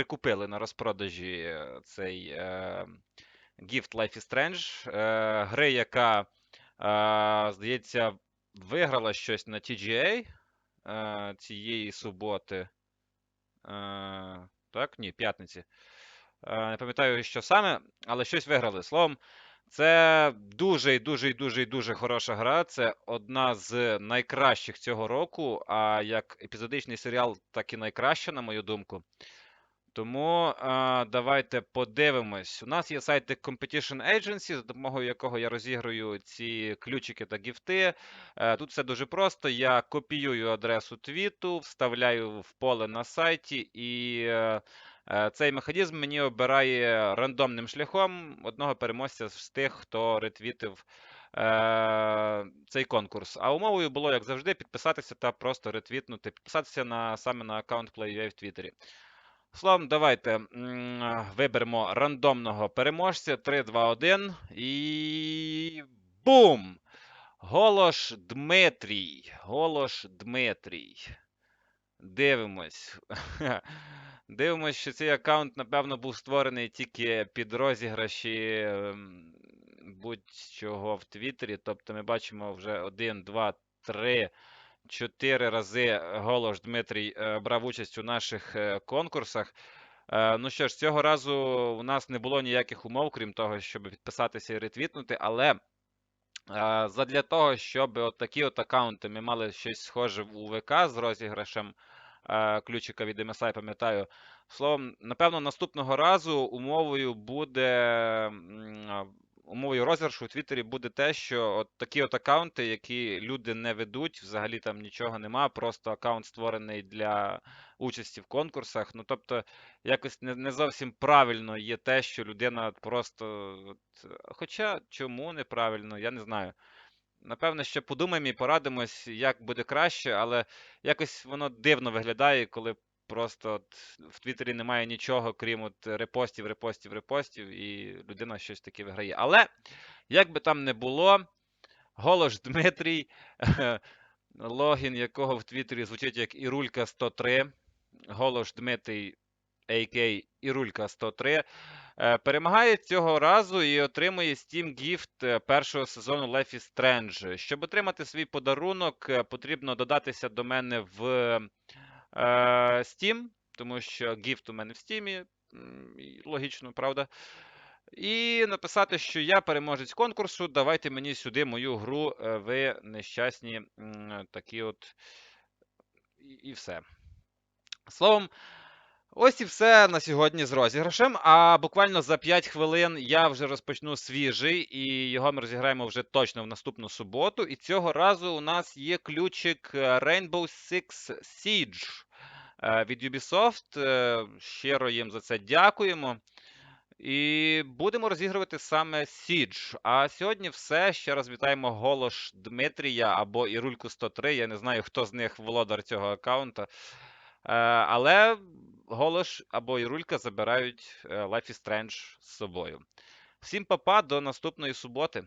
прикупили на розпродажі е, цей е, Gift Life is Strange, е, гри, яка, е, здається, виграла щось на TGA е, цієї суботи. Е, так, ні, п'ятниці. Е, Не пам'ятаю, що саме, але щось виграли. Словом, це дуже і дуже і дуже і дуже хороша гра. Це одна з найкращих цього року. А як епізодичний серіал, так і найкраща, на мою думку. Тому е, давайте подивимось. У нас є сайт Competition Agency, за допомогою якого я розіграю ці ключики та гіфти. Е, тут все дуже просто. Я копіюю адресу твіту, вставляю в поле на сайті, і е, е, цей механізм мені обирає рандомним шляхом одного переможця з тих, хто ретвітив цей конкурс. А умовою було, як завжди, підписатися та просто ретвітнути, підписатися на саме на аккаунт PlayUA в Твіттері. Словом, давайте виберемо рандомного переможця. 3, 2, 1. І. Бум! Голош Дмитрій. Голош Дмитрій. Дивимось. Дивимось, що цей аккаунт, напевно, був створений тільки під розіграші ем, будь-чого в Твіттері. Тобто ми бачимо вже 1, 2, 3, 4 рази Голош Дмитрій е, брав участь у наших е, конкурсах. Е, Ну що ж, цього разу у нас не було ніяких умов, крім того, щоб підписатися і ретвітнути, але. Е, Задля того, щоб от такі от аккаунти ми мали щось схоже у ВК з розіграшем е, ключика від MSI, пам'ятаю. Словом, напевно, наступного разу умовою буде умовою розіграшу у Твіттері буде те, що от такі от аккаунти, які люди не ведуть, взагалі там нічого нема, просто аккаунт створений для участі в конкурсах. Ну тобто, якось не, не зовсім правильно є те, що людина просто. От, хоча чому неправильно, я не знаю. Напевно, ще подумаємо і порадимось, як буде краще, але якось воно дивно виглядає, коли просто от в Твіттері немає нічого, крім от репостів, репостів, репостів, і людина щось таке виграє. Але як би там не було, Голош Дмитрій, логін якого в Твіттері звучить як Ірулька 103, Голош Дмитрій, AK Ірулька 103. Е, Перемагає цього разу і отримує Steam Gift е, першого сезону Life is Strange. Щоб отримати свій подарунок, е, потрібно додатися до мене в Steam, тому що Gift у мене в Steam, логічно, правда? І написати, що я переможець конкурсу. Давайте мені сюди мою гру, е, ви нещасні такі от. І все. Словом. Ось і все на сьогодні з розіграшем. А буквально за 5 хвилин я вже розпочну свіжий, і його ми розіграємо вже точно в наступну суботу. І цього разу у нас є ключик е, Rainbow Six Siege е, від Ubisoft. Е, Щиро їм за це дякуємо. І будемо розігрувати саме Siege. А сьогодні все. Ще раз вітаємо Голош Дмитрія або Ірульку 103. Я не знаю, хто з них володар цього аккаунта. Е, Але Голош або Ірулька забирають е, Life is Strange з собою. Всім папа, до наступної суботи.